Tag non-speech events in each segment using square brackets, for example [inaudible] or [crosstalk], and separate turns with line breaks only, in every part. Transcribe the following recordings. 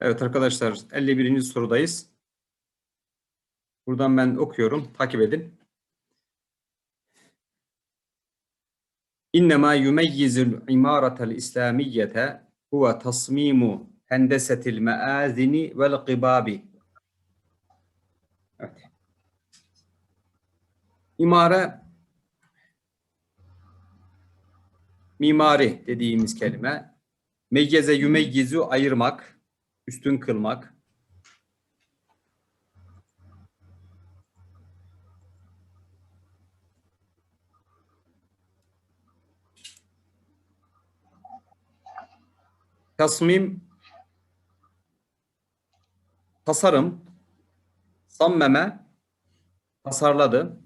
Evet arkadaşlar 51. sorudayız. Buradan ben okuyorum. Takip edin. İnnemâ yumeyyizul imâretel İslamiyyete huve tasmimu hendesetil meâzini vel gıbâbi. Evet. İmare mimari dediğimiz kelime meyyeze yumeyyizu ayırmak, üstün kılmak. Tasmim tasarım sammeme tasarladı.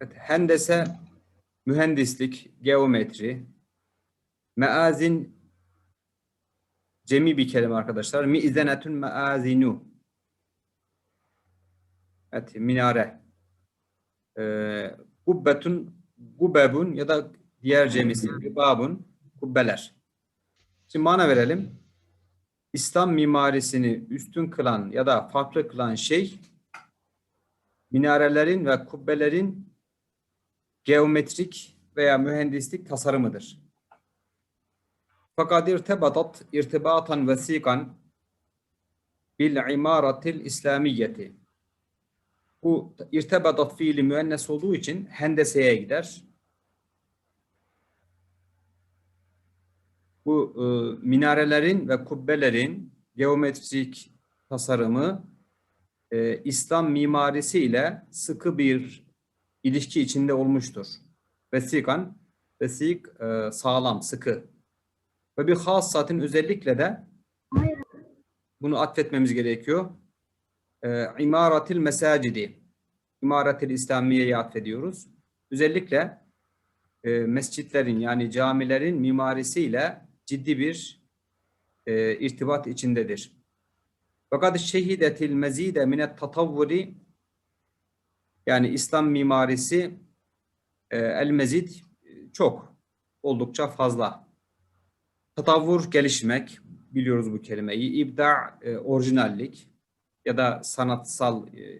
Evet, hendese mühendislik, geometri, meazin cemi bir kelime arkadaşlar. Mi'zenetün meazinu. Evet, minare. Ee, gubbetun, gubebun ya da diğer cemisi gıbabun, kubbeler. Şimdi mana verelim. İslam mimarisini üstün kılan ya da farklı kılan şey minarelerin ve kubbelerin geometrik veya mühendislik tasarımıdır. Fakat irtebatat irtibatan vesikan bil imaratil İslamiyeti. Bu irtebatat fiili müennes olduğu için hendeseye gider. Bu e, minarelerin ve kubbelerin geometrik tasarımı e, İslam mimarisi ile sıkı bir ilişki içinde olmuştur. Vesikan, vesik e, sağlam, sıkı. Ve bir hassatin özellikle de bunu atfetmemiz gerekiyor. E, imaratil mesacidi, imaratil İslamiye'yi atfediyoruz. Özellikle e, mescitlerin yani camilerin mimarisiyle ciddi bir e, irtibat içindedir. Fakat şehidetil mezide minet tatavvuri yani İslam mimarisi e, el mezid çok oldukça fazla. Tatavvur gelişmek biliyoruz bu kelimeyi. İbda e, orijinallik ya da sanatsal e,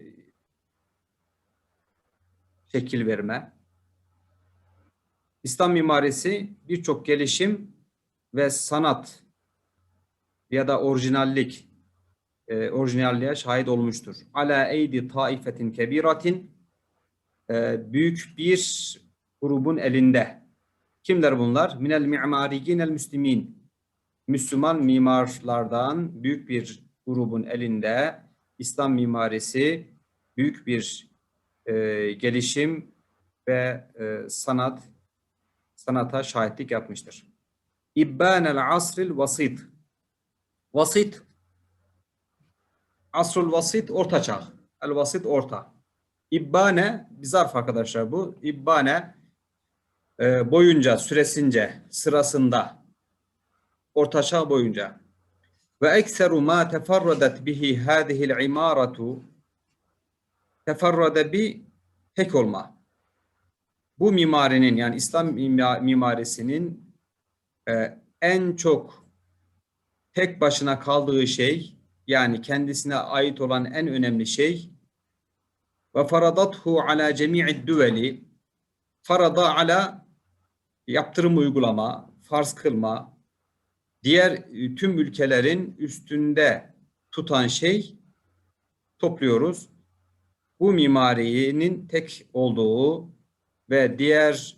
şekil verme. İslam mimarisi birçok gelişim ve sanat ya da orijinallik e, orijinalliğe şahit olmuştur. Ala eydi taifetin kebiratin e, büyük bir grubun elinde. Kimler bunlar? Minel mi'mariyin el müslimin. Müslüman mimarlardan büyük bir grubun elinde İslam mimarisi büyük bir e, gelişim ve e, sanat sanata şahitlik yapmıştır. İbbanel asril vasit. Vasit asrul vasit orta çağ. El vasit orta. İbbane bir zarf arkadaşlar bu. İbbane e, boyunca, süresince, sırasında ortaçağ boyunca ve ekseru ma teferradet bihi hadihi'l imaratu teferrade bi tek olma. Bu mimarinin yani İslam mima- mimarisinin e, en çok tek başına kaldığı şey yani kendisine ait olan en önemli şey ve faradathu ala cemi'id düveli farada ala yaptırım uygulama, farz kılma, diğer e, tüm ülkelerin üstünde tutan şey topluyoruz. Bu mimarinin tek olduğu ve diğer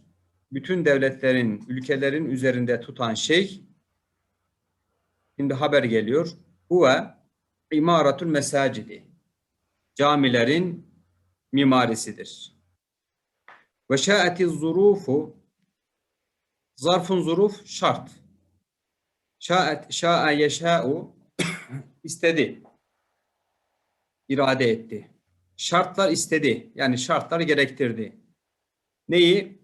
bütün devletlerin, ülkelerin üzerinde tutan şey şimdi haber geliyor. Bu ve imaratul mesacidi. Camilerin mimarisidir. Ve şaati zurufu zarfun zuruf şart. Şaat şa'a yeşâ'u [coughs] istedi. irade etti. Şartlar istedi. Yani şartlar gerektirdi. Neyi?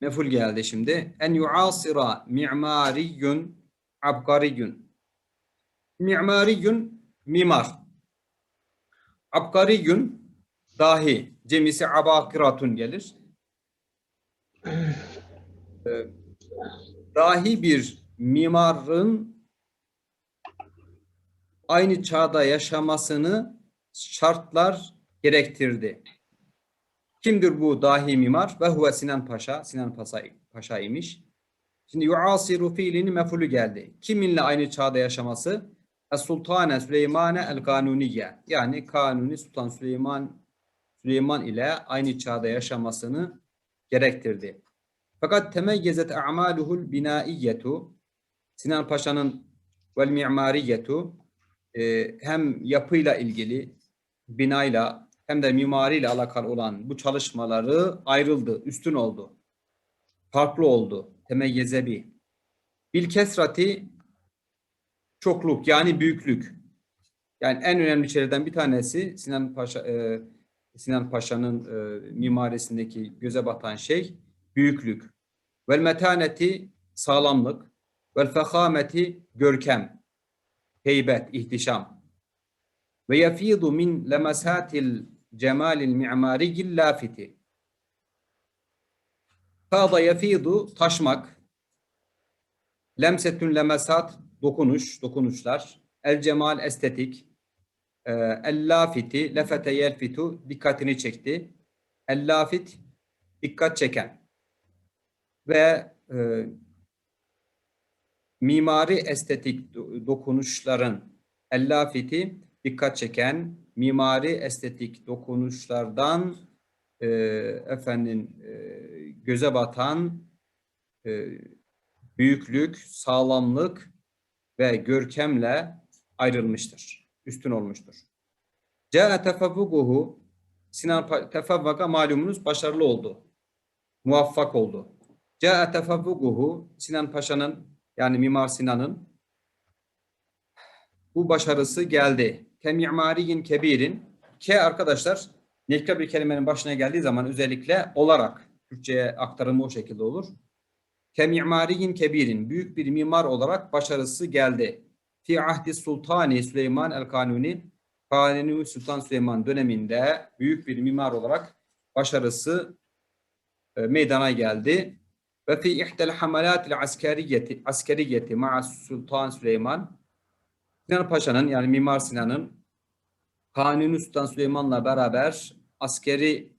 Meful geldi şimdi. En yuasira mi'mariyun abgariyun. Mi'mariyun mimar. Abgariyun dahi. Cemisi abakiratun gelir. Ee, dahi bir mimarın aynı çağda yaşamasını şartlar gerektirdi. Kimdir bu dahi mimar? Ve huve Sinan Paşa. Sinan Paşa, Paşa imiş. Şimdi yuasiru fiilinin mefulü geldi. Kiminle aynı çağda yaşaması? Es-Sultane Süleymane el-Kanuniye. Yani Kanuni Sultan Süleyman Süleyman ile aynı çağda yaşamasını gerektirdi. Fakat temeyyezet a'maluhul binaiyetu Sinan Paşa'nın vel mimariyetu e, hem yapıyla ilgili binayla hem de mimariyle alakalı olan bu çalışmaları ayrıldı, üstün oldu. Farklı oldu. Temeyyeze bir. Bil kesrati çokluk yani büyüklük. Yani en önemli şeylerden bir tanesi Sinan Paşa e, Sinan Paşa'nın e, mimarisindeki göze batan şey büyüklük. Vel metaneti sağlamlık. Vel fehameti görkem. Heybet, ihtişam. Ve yefidu min lemasatil cemalil mi'mariyil lafiti. Fada yefidu taşmak. Lemsetün lemesat dokunuş, dokunuşlar. El cemal estetik. Ee, El lafiti, lefete yelfitu dikkatini çekti. El lafit dikkat çeken. Ve e, mimari estetik do- dokunuşların el lafiti dikkat çeken mimari estetik dokunuşlardan e, efendim e, göze batan e, büyüklük, sağlamlık ve görkemle ayrılmıştır. Üstün olmuştur. Câe tefavvuguhu Sinan tefavvaka malumunuz başarılı oldu. Muvaffak oldu. Câe tefavvuguhu Sinan Paşa'nın yani Mimar Sinan'ın bu başarısı geldi. Kemimariyin kebirin ke arkadaşlar nekra bir kelimenin başına geldiği zaman özellikle olarak Türkçe'ye aktarımı o şekilde olur. Kemimariyin kebirin büyük bir mimar olarak başarısı geldi. Fi ahdi Sultani Süleyman el Kanuni Kanuni Sultan Süleyman döneminde büyük bir mimar olarak başarısı e, meydana geldi. Ve fi ihdel hamalatil askeriyeti askeriyeti ma'a Sultan Süleyman Sinan Paşa'nın yani Mimar Sinan'ın Kanuni Sultan Süleyman'la beraber askeri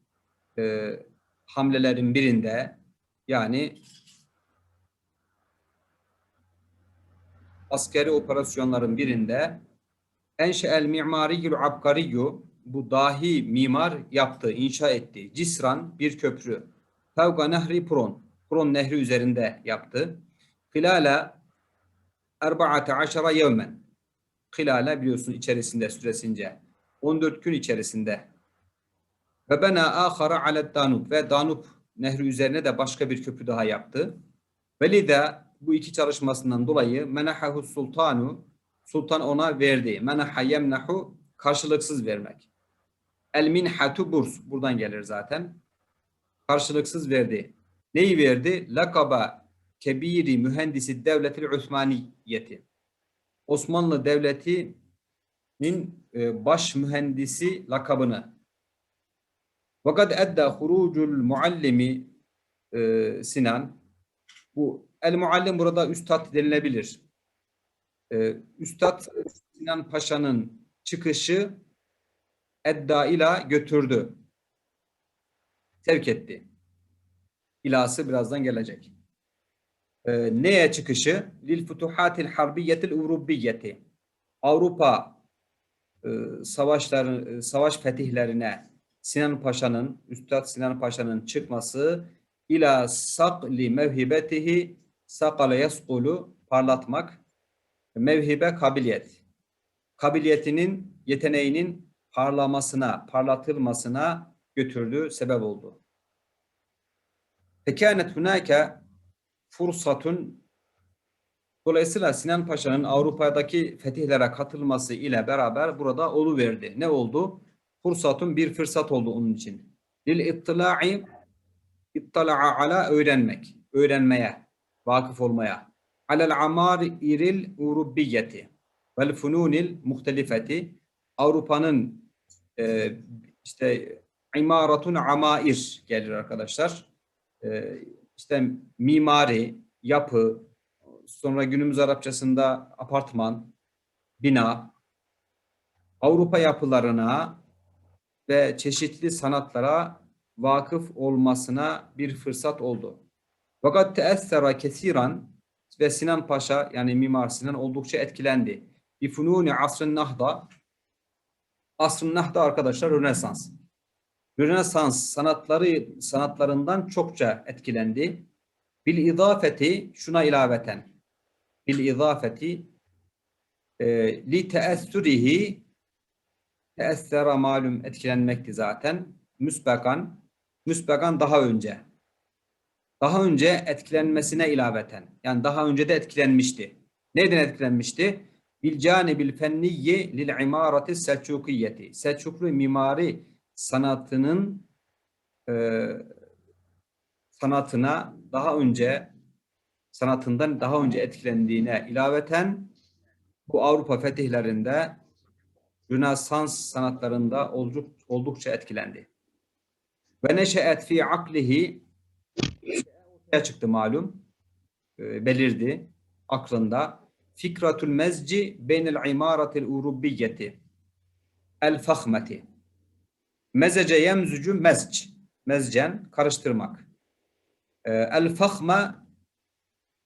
e, hamlelerin birinde yani askeri operasyonların birinde Enşe'el mimariyul abkariyyu bu dahi mimar yaptı, inşa etti. Cisran bir köprü. Fevga nehri Pron. Pron nehri üzerinde yaptı. Hilala erba'ate aşara yevmen. Hilale biliyorsun içerisinde süresince. 14 gün içerisinde. Ve bena ahara alet Danub ve Danub nehri üzerine de başka bir köprü daha yaptı. Velida bu iki çalışmasından dolayı menahahu sultanu sultan ona verdi. Menaha yemnahu karşılıksız vermek. El minhatu burs buradan gelir zaten. Karşılıksız verdi. Neyi verdi? Lakaba kebiri mühendisi devletil Osmaniyeti. Osmanlı Devleti'nin e, baş mühendisi lakabını. Fakat edda hurucul muallimi e, Sinan bu el muallim burada üstad denilebilir. E, üstad Sinan Paşa'nın çıkışı edda ila götürdü. Sevk etti. İlası birazdan gelecek. E, neye çıkışı? Lil futuhatil harbiyetil urubbiyeti. Avrupa e, savaşların savaş fetihlerine Sinan Paşa'nın Üstad Sinan Paşa'nın çıkması ila sakli mevhibetihi sakale yaskulu parlatmak mevhibe kabiliyet kabiliyetinin yeteneğinin parlamasına parlatılmasına götürdü sebep oldu. Fekânet hunâke fursatun Dolayısıyla Sinan Paşa'nın Avrupa'daki fetihlere katılması ile beraber burada oluverdi. Ne oldu? Fırsatun bir fırsat oldu onun için. Lil ittila'i ittala'a ala öğrenmek, öğrenmeye, vakıf olmaya. Alel amaril urubbiyeti vel fununil muhtelifeti Avrupa'nın e, işte imaratun amair gelir arkadaşlar. E, işte mimari, yapı, sonra günümüz Arapçasında apartman, bina, Avrupa yapılarına ve çeşitli sanatlara vakıf olmasına bir fırsat oldu. Fakat teessera kesiran ve Sinan Paşa yani Mimar Sinan oldukça etkilendi. Bir fununi asrın nahda asrın nahda arkadaşlar Rönesans. Rönesans sanatları sanatlarından çokça etkilendi. Bil izafeti şuna ilaveten. Bil izafeti e, li teessürihi teessera malum etkilenmekti zaten. Müsbekan müsbekan daha önce. Daha önce etkilenmesine ilaveten. Yani daha önce de etkilenmişti. Neyden etkilenmişti? Bil canibil fenniyyi lil imarati selçukiyeti. Selçuklu mimari sanatının e, sanatına daha önce sanatından daha önce etkilendiğine ilaveten bu Avrupa fetihlerinde Rönesans sanatlarında olduk, oldukça etkilendi. Ve neşeet fi aklihi ortaya çıktı malum, e, belirdi aklında. Fikratul mezci beynel imaratil urubbiyeti el fahmeti. Mezece yemzucu mezc. Mezcen karıştırmak. E, El fahma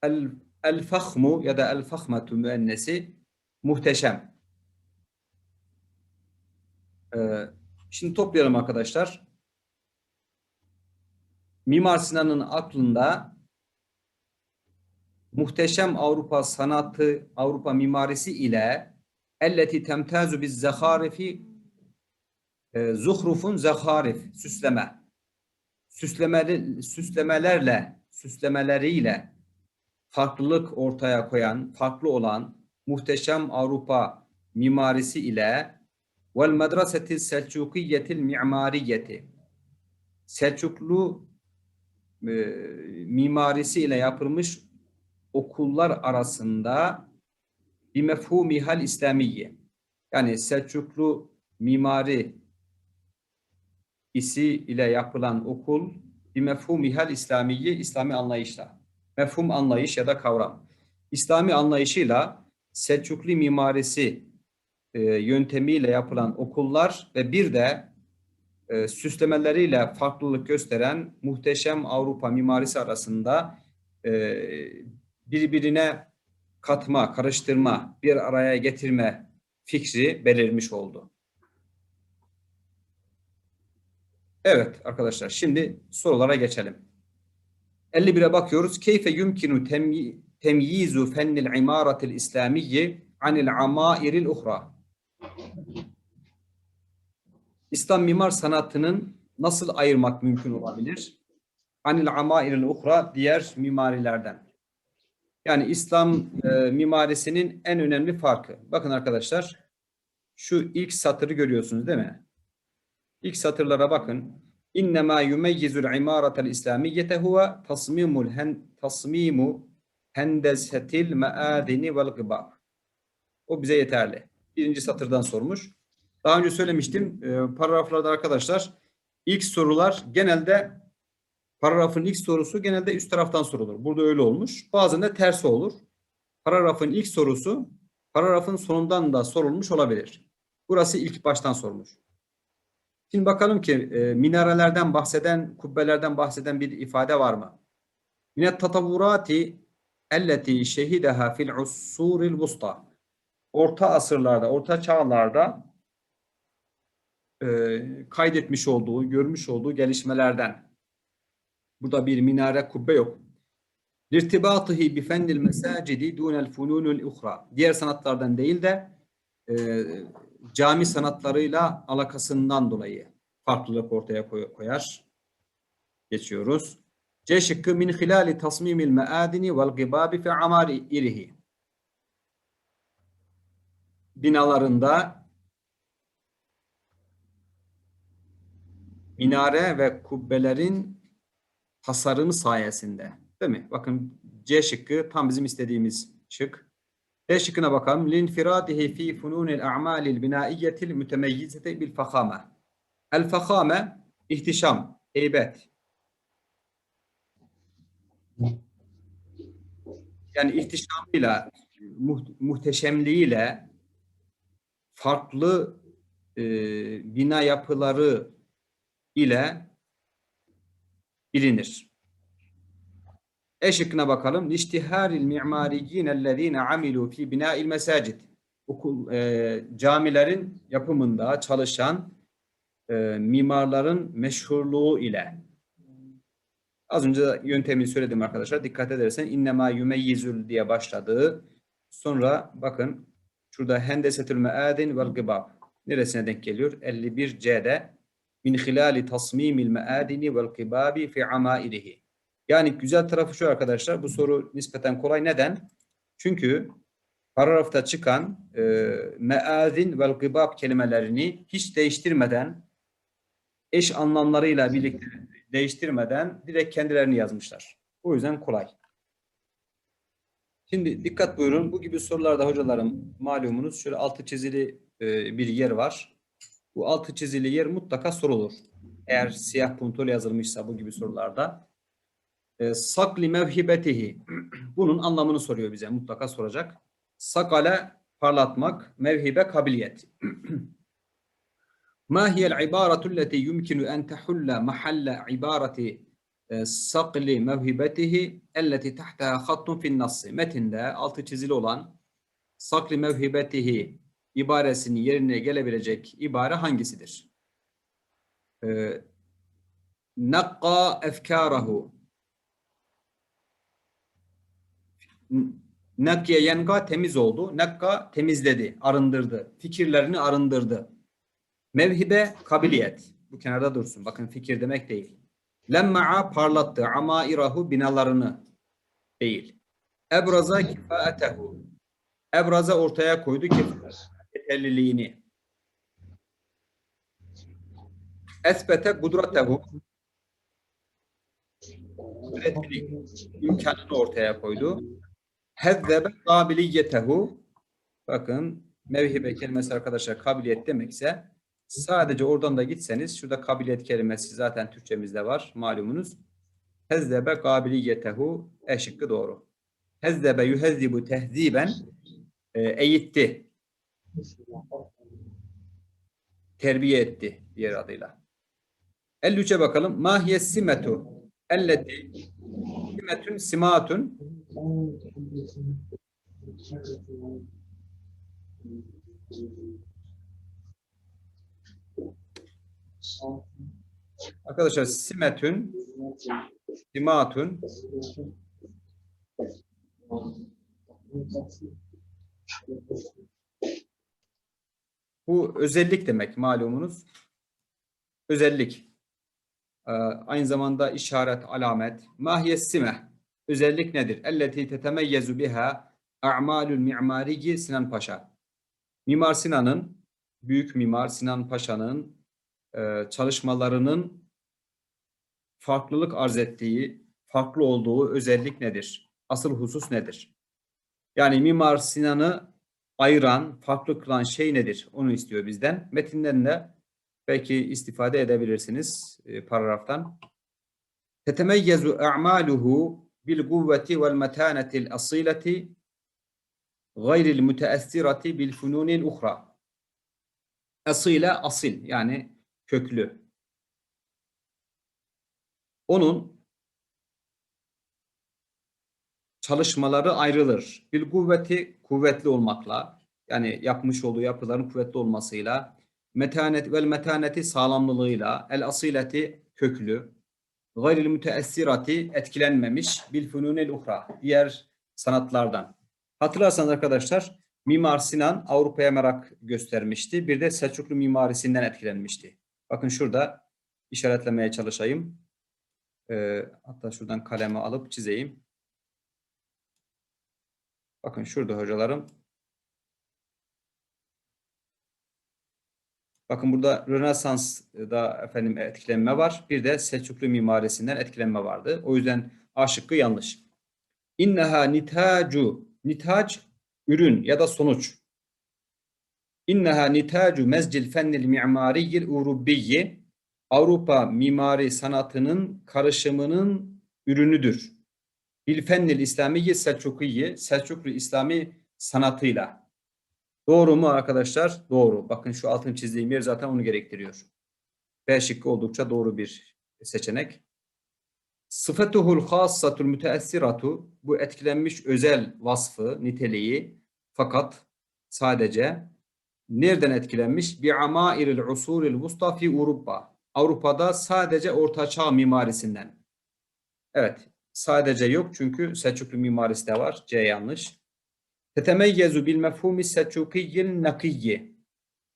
el, el fahmu ya da el fahmetu müennesi muhteşem. Ee, Şimdi toplayalım arkadaşlar. Mimar Sinan'ın aklında muhteşem Avrupa sanatı, Avrupa mimarisi ile elleti temtazu biz zeharifi e, zuhrufun zeharif, süsleme. Süslemeli, süslemelerle, süslemeleriyle farklılık ortaya koyan, farklı olan muhteşem Avrupa mimarisi ile vel medreseti selçukiyetil mimariyeti Selçuklu e, mimarisi ile yapılmış okullar arasında bir mefhumihal İslamiye yani Selçuklu mimari isi ile yapılan okul bir mefhumihal İslamiye İslami anlayışla mefhum anlayış ya da kavram İslami anlayışıyla Selçuklu mimarisi e, yöntemiyle yapılan okullar ve bir de e, süslemeleriyle farklılık gösteren muhteşem Avrupa mimarisi arasında e, birbirine katma, karıştırma, bir araya getirme fikri belirmiş oldu. Evet arkadaşlar şimdi sorulara geçelim. 51'e bakıyoruz. Keyfe yumkinu temyi, temyizu fennil imaratil İslamiyye anil amairil uhra. İslam mimar sanatının nasıl ayırmak mümkün olabilir? Anil amairil uhra diğer mimarilerden. Yani İslam e, mimarisinin en önemli farkı. Bakın arkadaşlar şu ilk satırı görüyorsunuz değil mi? İlk satırlara bakın. İnnemâ yumeyyizul imaratel İslamiyete huve tasmimul hen tasmimu hendesetil meadini vel gıbab. O bize yeterli. Birinci satırdan sormuş. Daha önce söylemiştim e, paragraflarda arkadaşlar ilk sorular genelde paragrafın ilk sorusu genelde üst taraftan sorulur. Burada öyle olmuş. Bazen de tersi olur. Paragrafın ilk sorusu paragrafın sonundan da sorulmuş olabilir. Burası ilk baştan sormuş. Şimdi bakalım ki e, minarelerden bahseden, kubbelerden bahseden bir ifade var mı? Minet tatavvurati elleti şehideha fil ussuril vusta. Orta asırlarda, orta çağlarda e, kaydetmiş olduğu, görmüş olduğu gelişmelerden. Burada bir minare, kubbe yok. Lirtibatihi bi fennil mesacidi dunel fununul uhra. Diğer sanatlardan değil de e, cami sanatlarıyla alakasından dolayı farklılık ortaya koyar. Geçiyoruz. C şıkkı min hilali tasmimil meadini vel gibabi fi amari irihi. Binalarında minare ve kubbelerin tasarımı sayesinde. Değil mi? Bakın C şıkkı tam bizim istediğimiz şık. D şıkkına bakalım. Linfiradihi fi fununil a'malil binaiyetil mütemeyyizeti bil fakame. El fakame ihtişam, heybet. Yani ihtişamıyla, muht- muhteşemliğiyle farklı e, bina yapıları ile bilinir. E şıkkına bakalım. Liştiharil mi'mariyyin ellezine amilu fi bina'il mesacid. Okul, e, camilerin yapımında çalışan e, mimarların meşhurluğu ile. Az önce yöntemini söyledim arkadaşlar. Dikkat edersen innema yumeyyizül diye başladığı. Sonra bakın şurada hendesetül meadin vel gıbab. Neresine denk geliyor? 51C'de min hilali tasmimil meadini vel gıbabi fi amailihi. Yani güzel tarafı şu arkadaşlar. Bu soru nispeten kolay. Neden? Çünkü paragrafta çıkan e, meadin vel gıbab kelimelerini hiç değiştirmeden eş anlamlarıyla birlikte değiştirmeden direkt kendilerini yazmışlar. O yüzden kolay. Şimdi dikkat buyurun. Bu gibi sorularda hocalarım malumunuz şöyle altı çizili e, bir yer var. Bu altı çizili yer mutlaka sorulur. Eğer siyah puntoyla yazılmışsa bu gibi sorularda. Ee, sakli mevhibetihi. [clears throat] Bunun anlamını soruyor bize. Mutlaka soracak. Sakale parlatmak, mevhibe kabiliyet. [clears throat] Ma hiyel ibaratu leti yumkinu en tehulla mahalle ibareti e, sakli mevhibetihi elleti tahta hattun fin nassi. Metinde altı çizili olan sakli mevhibetihi ibaresinin yerine gelebilecek ibare hangisidir? Ee, nakka efkârahu nakye yenga temiz oldu. Nakka temizledi, arındırdı. Fikirlerini arındırdı. Mevhibe kabiliyet. Bu kenarda dursun. Bakın fikir demek değil. Lemma'a parlattı. Amairahu binalarını değil. Ebraza kifaetehu. Ebraza ortaya koydu ki yeterliliğini. Esbete kudretehu. Kudretlilik imkanını ortaya koydu. Hezzebe kabiliyetehu. Bakın mevhibe kelimesi arkadaşlar kabiliyet demekse sadece oradan da gitseniz şurada kabiliyet kelimesi zaten Türkçemizde var malumunuz. Hezzebe kabiliyetehu e şıkkı doğru. Hezzebe yuhezzibu tehziben e, eğitti, terbiye etti diğer adıyla. 53'e bakalım. Mahiye simetu elleti simetun simatun arkadaşlar simetun simatun bu özellik demek malumunuz. Özellik. Ee, aynı zamanda işaret, alamet. Mahiyessime. Özellik nedir? Elleti tetemeyyezu biha a'malul mi'mariyyi Sinan Paşa. Mimar Sinan'ın, büyük mimar Sinan Paşa'nın e, çalışmalarının farklılık arz ettiği, farklı olduğu özellik nedir? Asıl husus nedir? Yani Mimar Sinan'ı ayıran, farklı kılan şey nedir? Onu istiyor bizden. Metinden de belki istifade edebilirsiniz e, paragraftan. Tetemeyyezu a'maluhu bil kuvveti vel metaneti asileti gayril müteessirati bil fununil uhra. Asile asil yani köklü. Onun çalışmaları ayrılır. Bil kuvveti kuvvetli olmakla yani yapmış olduğu yapıların kuvvetli olmasıyla metanet vel metaneti sağlamlılığıyla el asileti köklü gayril müteessirati etkilenmemiş bil fununel uhra diğer sanatlardan. Hatırlarsanız arkadaşlar Mimar Sinan Avrupa'ya merak göstermişti. Bir de Selçuklu mimarisinden etkilenmişti. Bakın şurada işaretlemeye çalışayım. Ee, hatta şuradan kalemi alıp çizeyim. Bakın şurada hocalarım. Bakın burada Rönesans'da efendim etkilenme var. Bir de Selçuklu mimarisinden etkilenme vardı. O yüzden A şıkkı yanlış. İnneha nitacu. Nitac ürün ya da sonuç. İnneha nitacu mezcil fennil mimariyil urubiyyi. Avrupa mimari sanatının karışımının ürünüdür. bil fennil İslamiyi Selçukiyi Selçuklu İslami sanatıyla. Doğru mu arkadaşlar? Doğru. Bakın şu altını çizdiğim yer zaten onu gerektiriyor. B şıkkı oldukça doğru bir seçenek. Sıfatuhul hassatul müteessiratu bu etkilenmiş özel vasfı, niteliği fakat sadece nereden etkilenmiş? Bi amairil usuril vusta fi Avrupa. Avrupa'da sadece Orta Çağ mimarisinden. Evet, sadece yok çünkü Selçuklu mimarisi de var. C yanlış. Tetemeyyezu bil mefhumi selçukiyyil nakiyyi.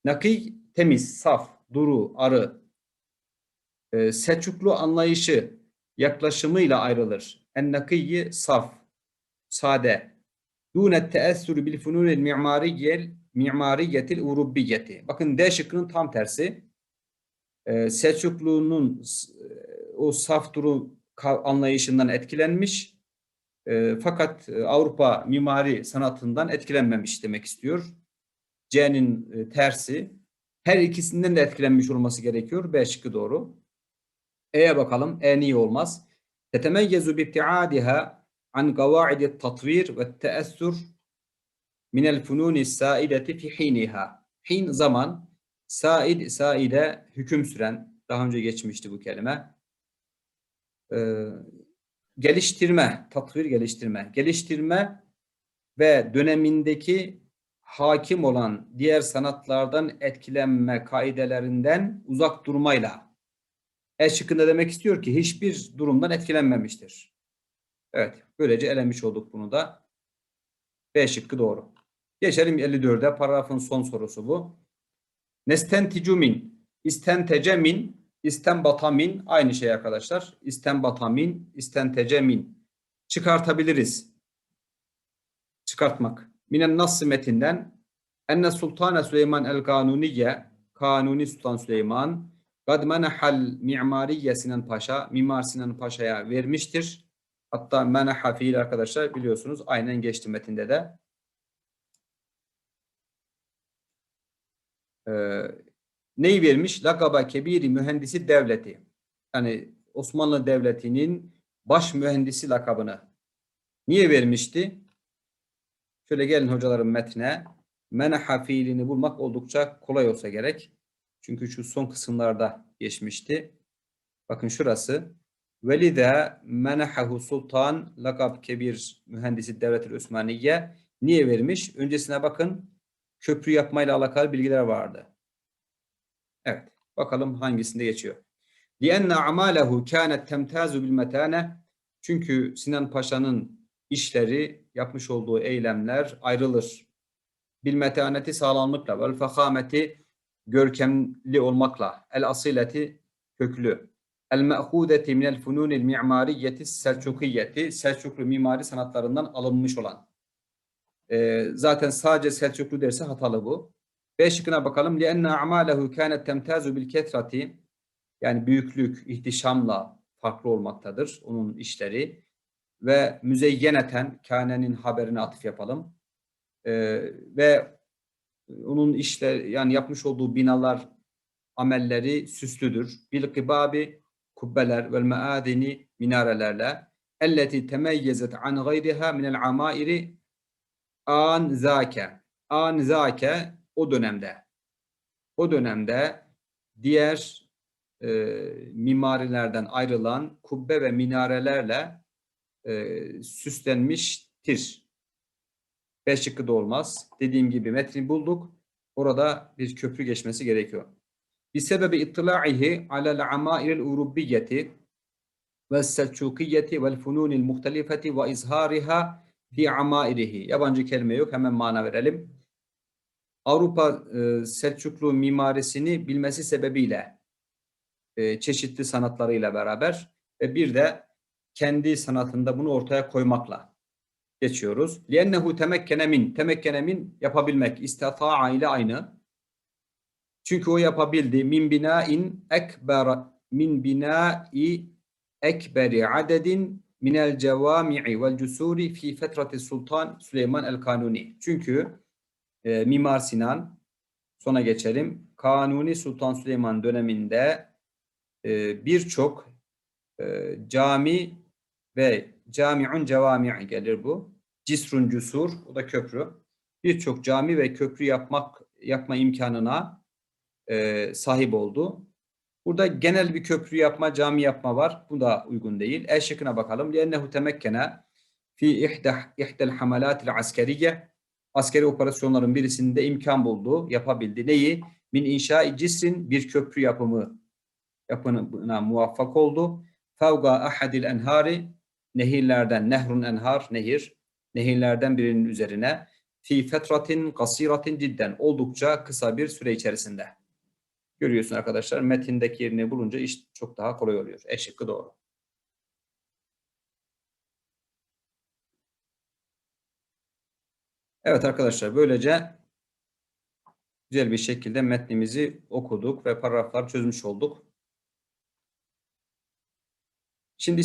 Nakiy temiz, saf, duru, arı. Ee, Selçuklu anlayışı yaklaşımıyla ayrılır. En nakiyyi saf, sade. Dune teessürü bil fununil mimariyel mimariyetil urubbiyeti. Bakın D şıkkının tam tersi. Ee, Selçuklu'nun e, o saf duru anlayışından etkilenmiş. E, fakat Avrupa mimari sanatından etkilenmemiş demek istiyor. C'nin e, tersi. Her ikisinden de etkilenmiş olması gerekiyor. B şıkkı doğru. E'ye bakalım. E niye olmaz? Tetemeyyezu bi'ibtiadiha an kavaidi tatvir ve teessür minel fununi saideti fi hiniha. Hin zaman, said, saide hüküm süren, daha önce geçmişti bu kelime. Ee, geliştirme, tatvir geliştirme, geliştirme ve dönemindeki hakim olan diğer sanatlardan etkilenme kaidelerinden uzak durmayla. E şıkkında demek istiyor ki hiçbir durumdan etkilenmemiştir. Evet, böylece elemiş olduk bunu da. B şıkkı doğru. Geçelim 54'e. Paragrafın son sorusu bu. Nestenticu min, istentece min, istenbata aynı şey arkadaşlar. İstenbata min. Çıkartabiliriz. Çıkartmak. Minen nassı metinden enne Sultane Süleyman el Kanuniye Kanuni Sultan Süleyman kad menahal mimariye Sinan Paşa Mimar Sinan Paşa'ya vermiştir. Hatta menaha fiil arkadaşlar biliyorsunuz aynen geçti metinde de. Ee, neyi vermiş? Lakaba kebiri mühendisi devleti. Yani Osmanlı Devleti'nin baş mühendisi lakabını. Niye vermişti? Şöyle gelin hocalarım metne. Menaha fiilini bulmak oldukça kolay olsa gerek. Çünkü şu son kısımlarda geçmişti. Bakın şurası. Velide menahahu sultan lakab kebir mühendisi devlet Osmaniye niye vermiş? Öncesine bakın köprü yapmayla alakalı bilgiler vardı. Evet. Bakalım hangisinde geçiyor. لِأَنَّ عَمَالَهُ كَانَتْ تَمْتَازُ بِالْمَتَانَ Çünkü Sinan Paşa'nın işleri, yapmış olduğu eylemler ayrılır. Bilmetaneti sağlamlıkla, vel fahameti görkemli olmakla, el asileti köklü, el me'hudeti minel fununil mimariyeti selçukiyeti Selçuklu mimari sanatlarından alınmış olan. Ee, zaten sadece Selçuklu derse hatalı bu. B şıkkına bakalım. لِأَنَّ أَعْمَالَهُ كَانَتْ تَمْتَازُ بِالْكَثْرَةِ Yani büyüklük, ihtişamla farklı olmaktadır onun işleri. Ve müzeyyeneten, kânenin haberine atıf yapalım. Ee, ve onun işler yani yapmış olduğu binalar, amelleri süslüdür. Bil kıbabi kubbeler vel meadini minarelerle elleti temeyyezet an gayriha minel amairi an zake. An zake o dönemde. O dönemde diğer e, mimarilerden ayrılan kubbe ve minarelerle e, süslenmiştir. B şıkkı da olmaz. Dediğim gibi metni bulduk. Orada bir köprü geçmesi gerekiyor. Bir sebebi ittilaihi alel amairil urubbiyeti ve selçukiyeti vel fununil muhtelifeti ve izhariha fi amairihi. Yabancı kelime yok. Hemen mana verelim. Avrupa e, Selçuklu mimarisini bilmesi sebebiyle e, çeşitli sanatlarıyla beraber ve bir de kendi sanatında bunu ortaya koymakla geçiyoruz. لِيَنَّهُ temekkene min, temekkene min yapabilmek, istata'a ile aynı. Çünkü o yapabildi. Min bina'in ekber, min bina'i ekberi adedin minel cevami'i vel cusuri fi fetrati Sultan Süleyman el Kanuni. Çünkü e, Mimar Sinan, sona geçelim. Kanuni Sultan Süleyman döneminde e, birçok e, cami ve cami'un cevami' gelir bu. Cisrun cusur, o da köprü. Birçok cami ve köprü yapmak yapma imkanına e, sahip oldu. Burada genel bir köprü yapma, cami yapma var. Bu da uygun değil. E şıkkına bakalım. لِأَنَّهُ تَمَكَّنَ fi ihdah ihdel hamalatil askeriye askeri operasyonların birisinde imkan buldu, yapabildi. Neyi? Min inşa cisrin bir köprü yapımı yapımına muvaffak oldu. Fevga ahadil enhari nehirlerden nehrun enhar nehir nehirlerden birinin üzerine fi fetratin kasiratin cidden oldukça kısa bir süre içerisinde. Görüyorsun arkadaşlar metindeki yerini bulunca iş çok daha kolay oluyor. E doğru. Evet arkadaşlar böylece güzel bir şekilde metnimizi okuduk ve paragrafları çözmüş olduk. Şimdi